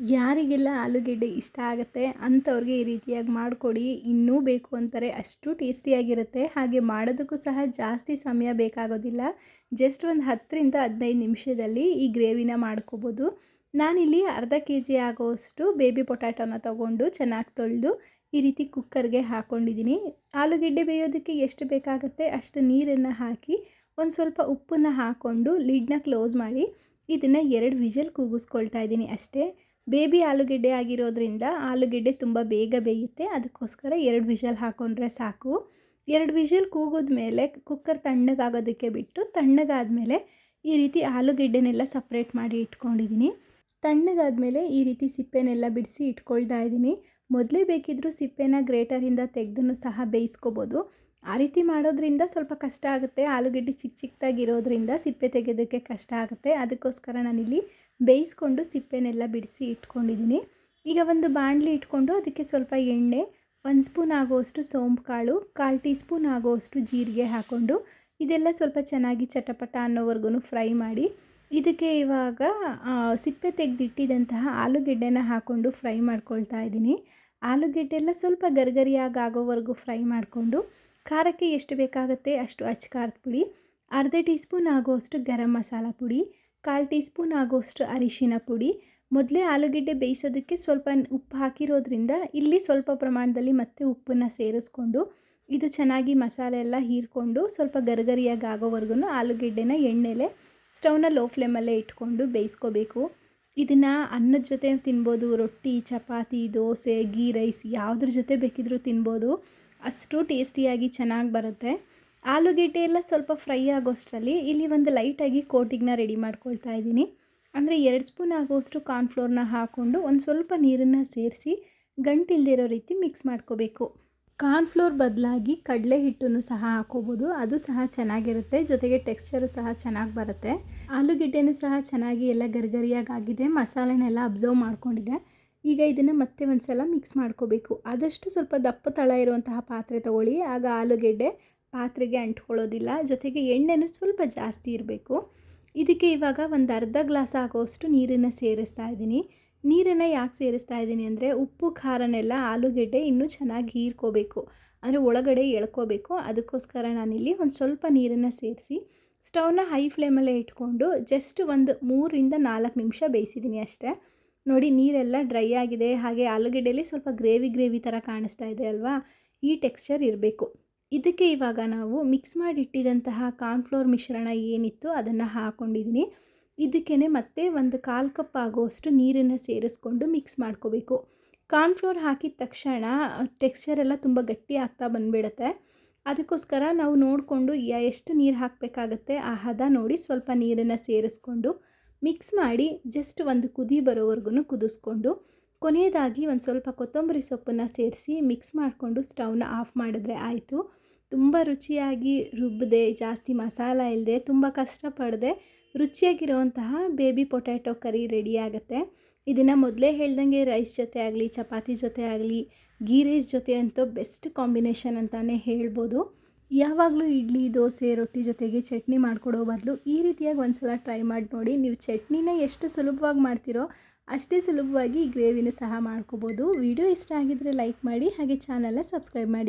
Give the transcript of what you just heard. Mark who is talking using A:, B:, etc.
A: ಯಾರಿಗೆಲ್ಲ ಆಲೂಗೆಡ್ಡೆ ಇಷ್ಟ ಆಗುತ್ತೆ ಅಂಥವ್ರಿಗೆ ಈ ರೀತಿಯಾಗಿ ಮಾಡಿಕೊಡಿ. ಇನ್ನೂ ಬೇಕು ಅಂತಾರೆ ಅಷ್ಟು ಟೇಸ್ಟಿಯಾಗಿರುತ್ತೆ. ಹಾಗೆ ಮಾಡೋದಕ್ಕೂ ಸಹ ಜಾಸ್ತಿ ಸಮಯ ಬೇಕಾಗೋದಿಲ್ಲ. ಜಸ್ಟ್ ಒಂದು ಹತ್ತರಿಂದ ಹದಿನೈದು ನಿಮಿಷದಲ್ಲಿ ಈ ಗ್ರೇವಿನ ಮಾಡ್ಕೋಬೋದು. ನಾನಿಲ್ಲಿ ಅರ್ಧ ಕೆ ಜಿ ಆಗೋವಷ್ಟು ಬೇಬಿ ಪೊಟ್ಯಾಟೋನ ತೊಗೊಂಡು ಚೆನ್ನಾಗಿ ತೊಳೆದು ಈ ರೀತಿ ಕುಕ್ಕರ್ಗೆ ಹಾಕ್ಕೊಂಡಿದ್ದೀನಿ ಆಲೂಗೆಡ್ಡೆ ಬೇಯೋದಕ್ಕೆ ಎಷ್ಟು ಬೇಕಾಗುತ್ತೆ ಅಷ್ಟು ನೀರನ್ನು ಹಾಕಿ ಒಂದು ಸ್ವಲ್ಪ ಉಪ್ಪನ್ನು ಹಾಕ್ಕೊಂಡು ಲಿಡ್ನ ಕ್ಲೋಸ್ ಮಾಡಿ ಇದನ್ನು ಎರಡು ವಿಜಲ್ ಕೂಗಿಸ್ಕೊಳ್ತಾ ಇದ್ದೀನಿ ಅಷ್ಟೇ. ಬೇಬಿ ಆಲೂಗೆಡ್ಡೆ ಆಗಿರೋದ್ರಿಂದ ಆಲೂಗೆಡ್ಡೆ ತುಂಬ ಬೇಗ ಬೇಯುತ್ತೆ. ಅದಕ್ಕೋಸ್ಕರ ಎರಡು ವಿಷಲ್ ಹಾಕೊಂಡ್ರೆ ಸಾಕು. ಎರಡು ವಿಷಲ್ ಕೂಗಿದ ಮೇಲೆ ಕುಕ್ಕರ್ ತಣ್ಣಗಾಗೋದಕ್ಕೆ ಬಿಟ್ಟು ತಣ್ಣಗಾದಮೇಲೆ ಈ ರೀತಿ ಆಲೂಗೆಡ್ಡೆನೆಲ್ಲ ಸಪ್ರೇಟ್ ಮಾಡಿ ಇಟ್ಕೊಂಡಿದ್ದೀನಿ. ತಣ್ಣಗಾದಮೇಲೆ ಈ ರೀತಿ ಸಿಪ್ಪೆನೆಲ್ಲ ಬಿಡಿಸಿ ಇಟ್ಕೊಳ್ತಾ ಇದ್ದೀನಿ. ಮೊದಲೇ ಬೇಕಿದ್ದರೂ ಸಿಪ್ಪೆನ ಗ್ರೇಟರಿಂದ ತೆಗೆದು ಸಹ ಬೇಯಿಸ್ಕೋಬೋದು. ಆ ರೀತಿ ಮಾಡೋದ್ರಿಂದ ಸ್ವಲ್ಪ ಕಷ್ಟ ಆಗುತ್ತೆ. ಆಲೂಗಡ್ಡೆ ಚಿಕ್ಕ ಚಿಕ್ಕದಾಗಿರೋದ್ರಿಂದ ಸಿಪ್ಪೆ ತೆಗೆಯೋದಕ್ಕೆ ಕಷ್ಟ ಆಗುತ್ತೆ. ಅದಕ್ಕೋಸ್ಕರ ನಾನಿಲ್ಲಿ ಬೇಯಿಸ್ಕೊಂಡು ಸಿಪ್ಪೆನೆಲ್ಲ ಬಿಡಿಸಿ ಇಟ್ಕೊಂಡಿದ್ದೀನಿ. ಈಗ ಒಂದು ಬಾಣಲಿ ಇಟ್ಕೊಂಡು ಅದಕ್ಕೆ ಸ್ವಲ್ಪ ಎಣ್ಣೆ, ಒಂದು ಸ್ಪೂನ್ ಆಗುವಷ್ಟು ಸೋಂಪು ಕಾಳು, ಕಾಲು ಟೀ ಸ್ಪೂನ್ ಆಗುವಷ್ಟು ಜೀರಿಗೆ ಹಾಕ್ಕೊಂಡು ಇದೆಲ್ಲ ಸ್ವಲ್ಪ ಚೆನ್ನಾಗಿ ಚಟಪಟ ಅನ್ನೋವರೆಗೂ ಫ್ರೈ ಮಾಡಿ ಇದಕ್ಕೆ ಇವಾಗ ಸಿಪ್ಪೆ ತೆಗೆದಿಟ್ಟಿದಂತಹ ಆಲೂಗೆಡ್ಡೆನ ಹಾಕ್ಕೊಂಡು ಫ್ರೈ ಮಾಡ್ಕೊಳ್ತಾ ಇದ್ದೀನಿ. ಆಲೂಗೆಡ್ಡೆ ಎಲ್ಲ ಸ್ವಲ್ಪ ಗರಿಗರಿಯಾಗಿ ಆಗೋವರೆಗೂ ಫ್ರೈ ಮಾಡಿಕೊಂಡು ಖಾರಕ್ಕೆ ಎಷ್ಟು ಬೇಕಾಗುತ್ತೆ ಅಷ್ಟು ಅಚ್ಚ ಖಾರದ ಪುಡಿ, ಅರ್ಧ ಟೀ ಸ್ಪೂನ್ ಆಗುವಷ್ಟು ಗರಂ ಮಸಾಲ ಪುಡಿ, ಕಾಲು ಟೀ ಸ್ಪೂನ್ ಆಗುವಷ್ಟು ಅರಿಶಿನ ಪುಡಿ. ಮೊದಲೇ ಆಲೂಗೆಡ್ಡೆ ಬೇಯಿಸೋದಕ್ಕೆ ಸ್ವಲ್ಪ ಉಪ್ಪು ಹಾಕಿರೋದ್ರಿಂದ ಇಲ್ಲಿ ಸ್ವಲ್ಪ ಪ್ರಮಾಣದಲ್ಲಿ ಮತ್ತೆ ಉಪ್ಪನ್ನು ಸೇರಿಸ್ಕೊಂಡು ಇದು ಚೆನ್ನಾಗಿ ಮಸಾಲೆ ಎಲ್ಲ ಹೀರ್ಕೊಂಡು ಸ್ವಲ್ಪ ಗರಿಗರಿಯಾಗಿ ಆಗೋವರೆಗೂ ಆಲೂಗಡ್ಡೆನ ಎಣ್ಣೆಲೆ, ಸ್ಟವ್ನ ಲೋ ಫ್ಲೇಮಲ್ಲೇ ಇಟ್ಕೊಂಡು ಬೇಯಿಸ್ಕೋಬೇಕು. ಇದನ್ನು ಅನ್ನದ ಜೊತೆ ತಿನ್ಬೋದು, ರೊಟ್ಟಿ, ಚಪಾತಿ, ದೋಸೆ, ಗೀ, ರೈಸ್ ಯಾವುದ್ರ ಜೊತೆ ಬೇಕಿದ್ರೂ ತಿನ್ಬೋದು. ಅಷ್ಟು ಟೇಸ್ಟಿಯಾಗಿ ಚೆನ್ನಾಗಿ ಬರುತ್ತೆ. ಆಲೂಗೆಡ್ಡೆ ಎಲ್ಲ ಸ್ವಲ್ಪ ಫ್ರೈ ಆಗೋಷ್ಟರಲ್ಲಿ ಇಲ್ಲಿ ಒಂದು ಲೈಟಾಗಿ ಕೋಟಿಗ್ನ ರೆಡಿ ಮಾಡ್ಕೊಳ್ತಾ ಇದ್ದೀನಿ. ಅಂದರೆ ಎರಡು ಸ್ಪೂನ್ ಆಗೋಷ್ಟು ಕಾರ್ನ್ಫ್ಲೋರ್ನ ಹಾಕ್ಕೊಂಡು ಒಂದು ಸ್ವಲ್ಪ ನೀರನ್ನು ಸೇರಿಸಿ ಗಂಟಿಲ್ದಿರೋ ರೀತಿ ಮಿಕ್ಸ್ ಮಾಡ್ಕೋಬೇಕು. ಕಾರ್ನ್ಫ್ಲೋರ್ ಬದಲಾಗಿ ಕಡಲೆ ಹಿಟ್ಟನ್ನು ಸಹ ಹಾಕೋಬೋದು ಅದು ಸಹ ಚೆನ್ನಾಗಿರುತ್ತೆ. ಜೊತೆಗೆ ಟೆಕ್ಸ್ಚರು ಸಹ ಚೆನ್ನಾಗಿ ಬರುತ್ತೆ. ಆಲೂಗೆಡ್ಡೆನೂ ಸಹ ಚೆನ್ನಾಗಿ ಎಲ್ಲ ಗರಿಗರಿಯಾಗಿ ಆಗಿದೆ. ಮಸಾಲೆನೆಲ್ಲ ಅಬ್ಸರ್ವ್ ಮಾಡ್ಕೊಂಡಿದೆ ಈಗ ಇದನ್ನು ಮತ್ತೆ ಒಂದು ಸಲ ಮಿಕ್ಸ್ ಮಾಡ್ಕೋಬೇಕು. ಆದಷ್ಟು ಸ್ವಲ್ಪ ದಪ್ಪ ತಳ ಇರುವಂತಹ ಪಾತ್ರೆ ತೊಗೊಳ್ಳಿ. ಆಗ ಆಲೂಗೆಡ್ಡೆ ಪಾತ್ರೆಗೆ ಅಂಟ್ಕೊಳ್ಳೋದಿಲ್ಲ. ಜೊತೆಗೆ ಎಣ್ಣೆನೂ ಸ್ವಲ್ಪ ಜಾಸ್ತಿ ಇರಬೇಕು. ಇದಕ್ಕೆ ಇವಾಗ ಒಂದು ಅರ್ಧ ಗ್ಲಾಸ್ ಆಗೋಷ್ಟು ನೀರನ್ನು ಸೇರಿಸ್ತಾ ಇದ್ದೀನಿ. ನೀರನ್ನು ಯಾಕೆ ಸೇರಿಸ್ತಾ ಇದ್ದೀನಿ ಅಂದರೆ ಉಪ್ಪು ಖಾರನೆಲ್ಲ ಆಲೂಗೆಡ್ಡೆ ಇನ್ನೂ ಚೆನ್ನಾಗಿ ಹೀರ್ಕೋಬೇಕು. ಅಂದರೆ ಒಳಗಡೆ ಎಳ್ಕೋಬೇಕು. ಅದಕ್ಕೋಸ್ಕರ ನಾನಿಲ್ಲಿ ಒಂದು ಸ್ವಲ್ಪ ನೀರನ್ನು ಸೇರಿಸಿ ಸ್ಟವ್ನ ಹೈ ಫ್ಲೇಮಲ್ಲೇ ಇಟ್ಕೊಂಡು ಜಸ್ಟ್ ಒಂದು ಮೂರಿಂದ ನಾಲ್ಕು ನಿಮಿಷ ಬೇಯಿಸಿದ್ದೀನಿ ಅಷ್ಟೇ. ನೋಡಿ ನೀರೆಲ್ಲ ಡ್ರೈ ಆಗಿದೆ, ಹಾಗೆ ಆಲೂಗಡ್ಡೆಯಲ್ಲಿ ಸ್ವಲ್ಪ ಗ್ರೇವಿ ಗ್ರೇವಿ ಥರ ಕಾಣಿಸ್ತಾ ಇದೆ ಅಲ್ವಾ? ಈ ಟೆಕ್ಸ್ಚರ್ ಇರಬೇಕು. ಇದಕ್ಕೆ ಇವಾಗ ನಾವು ಮಿಕ್ಸ್ ಮಾಡಿಟ್ಟಿದಂತಹ ಕಾರ್ನ್ಫ್ಲೋರ್ ಮಿಶ್ರಣ ಏನಿತ್ತು ಅದನ್ನು ಹಾಕ್ಕೊಂಡಿದ್ದೀನಿ ಇದಕ್ಕೇ ಮತ್ತೆ ಒಂದು ಕಾಲು ಕಪ್ ಆಗುವಷ್ಟು ನೀರನ್ನು ಸೇರಿಸ್ಕೊಂಡು ಮಿಕ್ಸ್ ಮಾಡ್ಕೋಬೇಕು. ಕಾರ್ನ್ಫ್ಲೋರ್ ಹಾಕಿದ ತಕ್ಷಣ ಟೆಕ್ಸ್ಚರ್ ಎಲ್ಲ ತುಂಬ ಗಟ್ಟಿ ಆಗ್ತಾ ಬಂದುಬಿಡುತ್ತೆ. ಅದಕ್ಕೋಸ್ಕರ ನಾವು ನೋಡಿಕೊಂಡು ಎಷ್ಟು ನೀರು ಹಾಕಬೇಕಾಗತ್ತೆ ಆ ಹದ ನೋಡಿ ಸ್ವಲ್ಪ ನೀರನ್ನು ಸೇರಿಸ್ಕೊಂಡು ಮಿಕ್ಸ್ ಮಾಡಿ ಜಸ್ಟ್ ಒಂದು ಕುದಿ ಬರೋವರೆಗೂ ಕುದಿಸ್ಕೊಂಡು, ಕೊನೆಯದಾಗಿ ಒಂದು ಸ್ವಲ್ಪ ಕೊತ್ತಂಬರಿ ಸೊಪ್ಪನ್ನು ಸೇರಿಸಿ ಮಿಕ್ಸ್ ಮಾಡಿಕೊಂಡು ಸ್ಟವ್ನ ಆಫ್ ಮಾಡಿದ್ರೆ ಆಯಿತು. ತುಂಬ ರುಚಿಯಾಗಿ ರುಬ್ಬದೆ ಜಾಸ್ತಿ ಮಸಾಲ ಇಲ್ಲದೆ ತುಂಬ ಕಷ್ಟಪಡದೆ ರುಚಿಯಾಗಿರುವಂತಹ ಬೇಬಿ ಪೊಟ್ಯಾಟೊ ಕರಿ ರೆಡಿ ಆಗುತ್ತೆ. ಇದನ್ನು ಮೊದಲೇ ಹೇಳ್ದಂಗೆ ರೈಸ್ ಜೊತೆ ಆಗಲಿ, ಚಪಾತಿ ಜೊತೆ ಆಗಲಿ, ಗೀ ರೈಸ್ ಜೊತೆ ಅಂತೂ ಬೆಸ್ಟ್ ಕಾಂಬಿನೇಷನ್ ಅಂತಲೇ ಹೇಳ್ಬೋದು. ಯಾವಾಗಲೂ ಇಡ್ಲಿ, ದೋಸೆ, ರೊಟ್ಟಿ ಜೊತೆಗೆ ಚಟ್ನಿ ಮಾಡಿಕೊಡೋ ಬದಲು ಈ ರೀತಿಯಾಗಿ ಒಂದು ಸಲ ಟ್ರೈ ಮಾಡಿ ನೋಡಿ. ನೀವು ಚಟ್ನಿನ ಎಷ್ಟು ಸುಲಭವಾಗಿ ಮಾಡ್ತೀರೋ ಅಷ್ಟೇ ಸುಲಭವಾಗಿ ಗ್ರೇವಿನೂ ಸಹ ಮಾಡ್ಕೋಬೋದು. ವಿಡಿಯೋ ಇಷ್ಟ ಆಗಿದ್ದರೆ ಲೈಕ್ ಮಾಡಿ ಹಾಗೆ ಚಾನಲ್ನ ಸಬ್ಸ್ಕ್ರೈಬ್ ಮಾಡಿ.